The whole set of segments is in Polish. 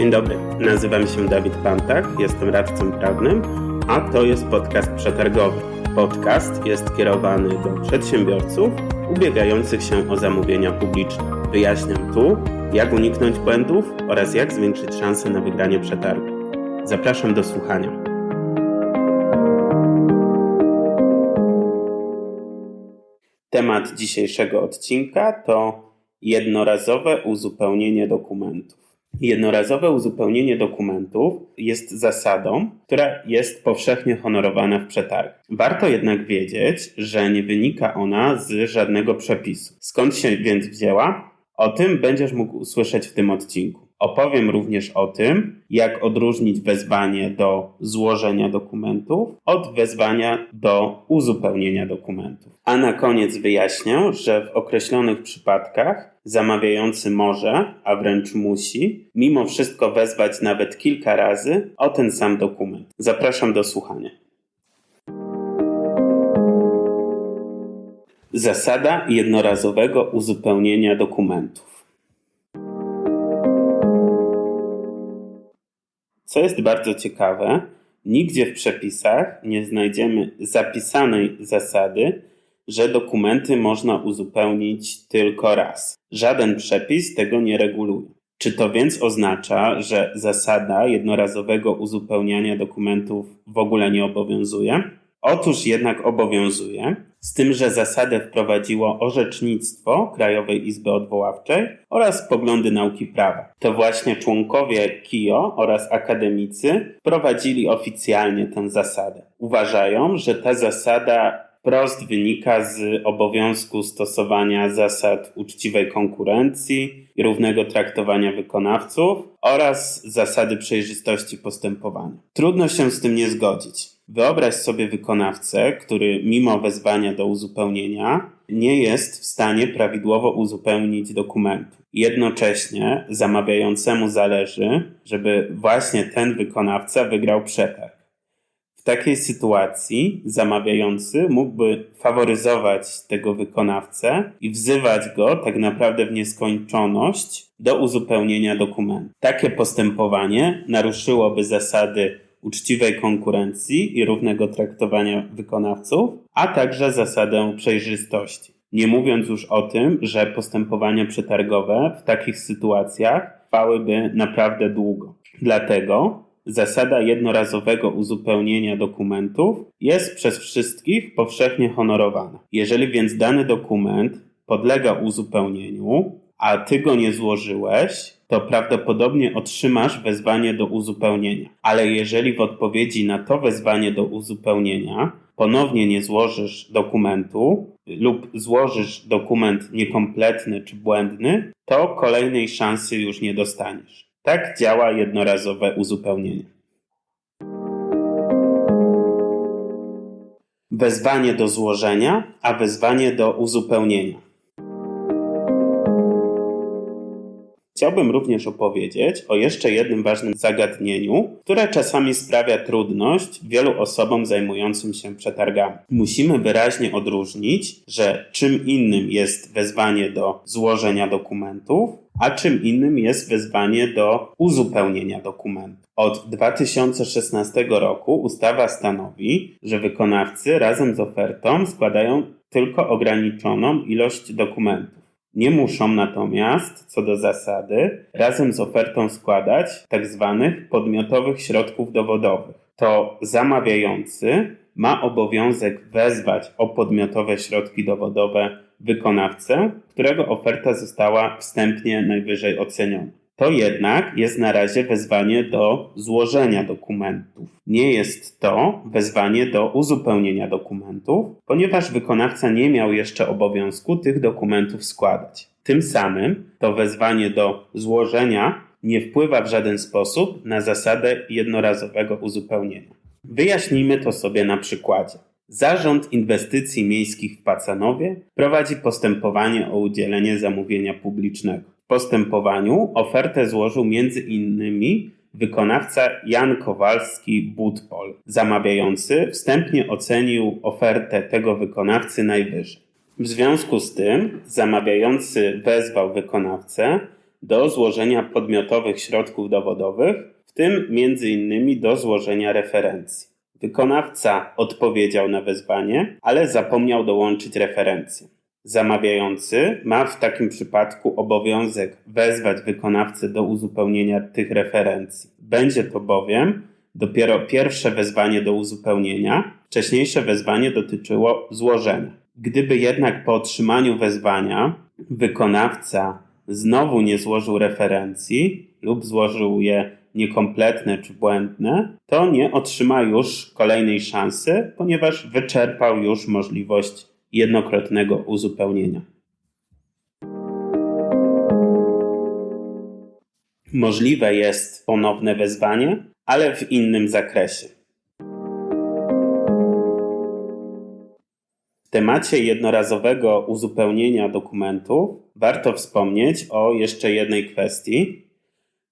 Dzień dobry, nazywam się Dawid Pantak, jestem radcą prawnym, a to jest podcast przetargowy. Podcast jest kierowany do przedsiębiorców ubiegających się o zamówienia publiczne. Wyjaśniam tu, jak uniknąć błędów oraz jak zwiększyć szanse na wygranie przetargu. Zapraszam do słuchania. Temat dzisiejszego odcinka to jednorazowe uzupełnienie dokumentów. Jednorazowe uzupełnienie dokumentów jest zasadą, która jest powszechnie honorowana w przetargu. Warto jednak wiedzieć, że nie wynika ona z żadnego przepisu. Skąd się więc wzięła? O tym będziesz mógł usłyszeć w tym odcinku. Opowiem również o tym, jak odróżnić wezwanie do złożenia dokumentów od wezwania do uzupełnienia dokumentów. A na koniec wyjaśnię, że w określonych przypadkach zamawiający może, a wręcz musi, mimo wszystko wezwać nawet kilka razy o ten sam dokument. Zapraszam do słuchania. Zasada jednorazowego uzupełnienia dokumentów. Co jest bardzo ciekawe, nigdzie w przepisach nie znajdziemy zapisanej zasady, że dokumenty można uzupełnić tylko raz. Żaden przepis tego nie reguluje. Czy to więc oznacza, że zasada jednorazowego uzupełniania dokumentów w ogóle nie obowiązuje? Otóż jednak obowiązuje, z tym, że zasadę wprowadziło orzecznictwo Krajowej Izby Odwoławczej oraz poglądy nauki prawa. To właśnie członkowie KIO oraz akademicy prowadzili oficjalnie tę zasadę. Uważają, że ta zasada wprost wynika z obowiązku stosowania zasad uczciwej konkurencji i równego traktowania wykonawców oraz zasady przejrzystości postępowania. Trudno się z tym nie zgodzić. Wyobraź sobie wykonawcę, który mimo wezwania do uzupełnienia nie jest w stanie prawidłowo uzupełnić dokumentu. Jednocześnie zamawiającemu zależy, żeby właśnie ten wykonawca wygrał przetarg. W takiej sytuacji zamawiający mógłby faworyzować tego wykonawcę i wzywać go tak naprawdę w nieskończoność do uzupełnienia dokumentu. Takie postępowanie naruszyłoby zasady uczciwej konkurencji i równego traktowania wykonawców, a także zasadę przejrzystości. Nie mówiąc już o tym, że postępowania przetargowe w takich sytuacjach trwałyby naprawdę długo. Dlatego Zasada jednorazowego uzupełnienia dokumentów jest przez wszystkich powszechnie honorowana. Jeżeli więc dany dokument podlega uzupełnieniu, a ty go nie złożyłeś, to prawdopodobnie otrzymasz wezwanie do uzupełnienia. Ale jeżeli w odpowiedzi na to wezwanie do uzupełnienia ponownie nie złożysz dokumentu lub złożysz dokument niekompletny czy błędny, to kolejnej szansy już nie dostaniesz. Tak działa jednorazowe uzupełnienie. Wezwanie do złożenia, a wezwanie do uzupełnienia. Chciałbym również opowiedzieć o jeszcze jednym ważnym zagadnieniu, które czasami sprawia trudność wielu osobom zajmującym się przetargami. Musimy wyraźnie odróżnić, że czym innym jest wezwanie do złożenia dokumentów, a czym innym jest wezwanie do uzupełnienia dokumentu. Od 2016 roku ustawa stanowi, że wykonawcy razem z ofertą składają tylko ograniczoną ilość dokumentów. Nie muszą natomiast, co do zasady, razem z ofertą składać tzw. Tak podmiotowych środków dowodowych. To zamawiający ma obowiązek wezwać o podmiotowe środki dowodowe wykonawcę, którego oferta została wstępnie najwyżej oceniona. To jednak jest na razie wezwanie do złożenia dokumentów. Nie jest to wezwanie do uzupełnienia dokumentów, ponieważ wykonawca nie miał jeszcze obowiązku tych dokumentów składać. Tym samym to wezwanie do złożenia nie wpływa w żaden sposób na zasadę jednorazowego uzupełnienia. Wyjaśnijmy to sobie na przykładzie. Zarząd Inwestycji Miejskich w Pacanowie prowadzi postępowanie o udzielenie zamówienia publicznego. Postępowaniu ofertę złożył między innymi wykonawca Jan Kowalski Budpol. Zamawiający wstępnie ocenił ofertę tego wykonawcy najwyżej. W związku z tym zamawiający wezwał wykonawcę, do złożenia podmiotowych środków dowodowych, w tym m.in. do złożenia referencji. Wykonawca odpowiedział na wezwanie, ale zapomniał dołączyć referencję. Zamawiający ma w takim przypadku obowiązek wezwać wykonawcę do uzupełnienia tych referencji. Będzie to bowiem dopiero pierwsze wezwanie do uzupełnienia, wcześniejsze wezwanie dotyczyło złożenia. Gdyby jednak po otrzymaniu wezwania wykonawca znowu nie złożył referencji lub złożył je niekompletne czy błędne, to nie otrzyma już kolejnej szansy, ponieważ wyczerpał już możliwość jednokrotnego uzupełnienia. Możliwe jest ponowne wezwanie, ale w innym zakresie. W temacie jednorazowego uzupełnienia dokumentów warto wspomnieć o jeszcze jednej kwestii.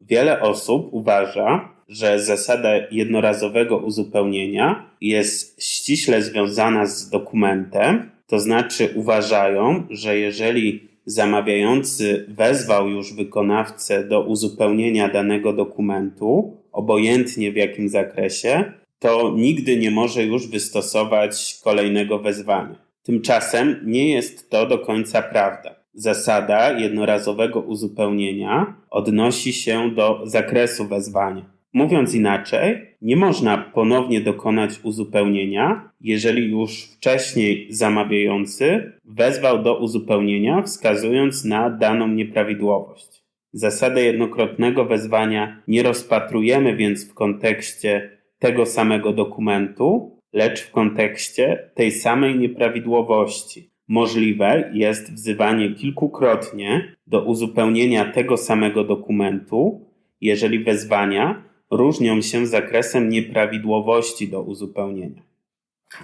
Wiele osób uważa, że zasada jednorazowego uzupełnienia jest ściśle związana z dokumentem, to znaczy uważają, że jeżeli zamawiający wezwał już wykonawcę do uzupełnienia danego dokumentu, obojętnie w jakim zakresie, to nigdy nie może już wystosować kolejnego wezwania. Tymczasem nie jest to do końca prawda. Zasada jednorazowego uzupełnienia odnosi się do zakresu wezwania. Mówiąc inaczej, nie można ponownie dokonać uzupełnienia, jeżeli już wcześniej zamawiający wezwał do uzupełnienia, wskazując na daną nieprawidłowość. Zasadę jednokrotnego wezwania nie rozpatrujemy więc w kontekście tego samego dokumentu, lecz w kontekście tej samej nieprawidłowości. Możliwe jest wzywanie kilkukrotnie do uzupełnienia tego samego dokumentu, jeżeli wezwania różnią się zakresem nieprawidłowości do uzupełnienia.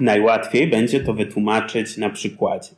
Najłatwiej będzie to wytłumaczyć na przykładzie.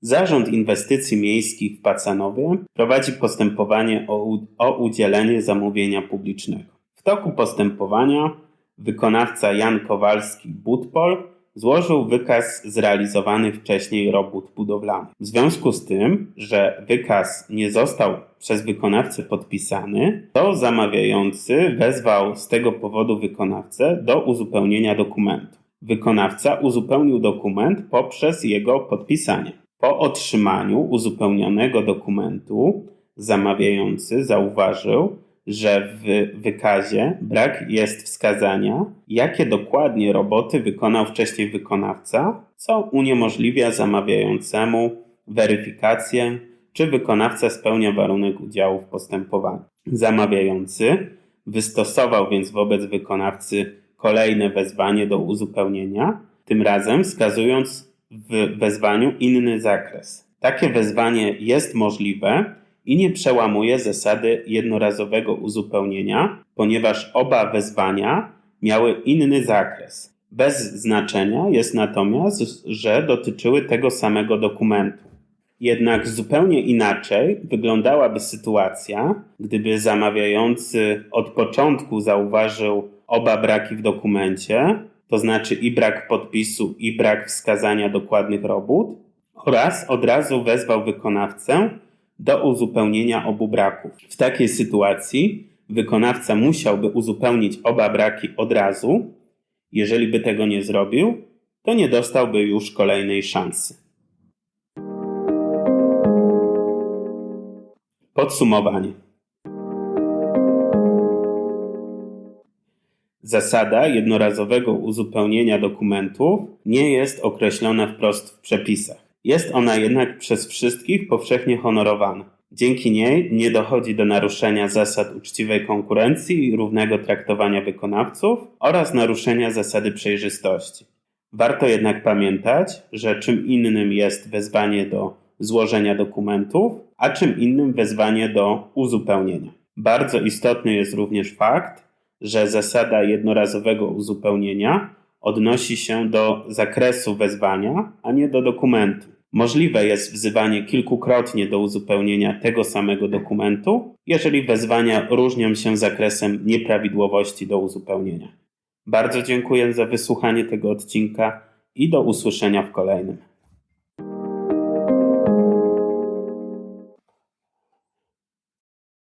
Zarząd Inwestycji Miejskich w Pacanowie prowadzi postępowanie o, o udzielenie zamówienia publicznego. W toku postępowania wykonawca Jan Kowalski-Budpol złożył wykaz zrealizowanych wcześniej robót budowlanych. W związku z tym, że wykaz nie został przez wykonawcę podpisany, to zamawiający wezwał z tego powodu wykonawcę do uzupełnienia dokumentu. Wykonawca uzupełnił dokument poprzez jego podpisanie. Po otrzymaniu uzupełnionego dokumentu zamawiający zauważył, że w wykazie brak jest wskazania, jakie dokładnie roboty wykonał wcześniej wykonawca, co uniemożliwia zamawiającemu weryfikację, czy wykonawca spełnia warunek udziału w postępowaniu. Zamawiający wystosował więc wobec wykonawcy kolejne wezwanie do uzupełnienia, tym razem wskazując w wezwaniu inny zakres. Takie wezwanie jest możliwe, i nie przełamuje zasady jednorazowego uzupełnienia, ponieważ oba wezwania miały inny zakres. Bez znaczenia jest natomiast, że dotyczyły tego samego dokumentu. Jednak zupełnie inaczej wyglądałaby sytuacja, gdyby zamawiający od początku zauważył oba braki w dokumencie, to znaczy i brak podpisu, i brak wskazania dokładnych robót, oraz od razu wezwał wykonawcę do uzupełnienia obu braków. W takiej sytuacji wykonawca musiałby uzupełnić oba braki od razu. Jeżeli by tego nie zrobił, to nie dostałby już kolejnej szansy. Podsumowanie. Zasada jednorazowego uzupełnienia dokumentów nie jest określona wprost w przepisach. Jest ona jednak przez wszystkich powszechnie honorowana. Dzięki niej nie dochodzi do naruszenia zasad uczciwej konkurencji i równego traktowania wykonawców oraz naruszenia zasady przejrzystości. Warto jednak pamiętać, że czym innym jest wezwanie do złożenia dokumentów, a czym innym wezwanie do uzupełnienia. Bardzo istotny jest również fakt, że zasada jednorazowego uzupełnienia odnosi się do zakresu wezwania, a nie do dokumentu. Możliwe jest wzywanie kilkukrotnie do uzupełnienia tego samego dokumentu, jeżeli wezwania różnią się zakresem nieprawidłowości do uzupełnienia. Bardzo dziękuję za wysłuchanie tego odcinka i do usłyszenia w kolejnym.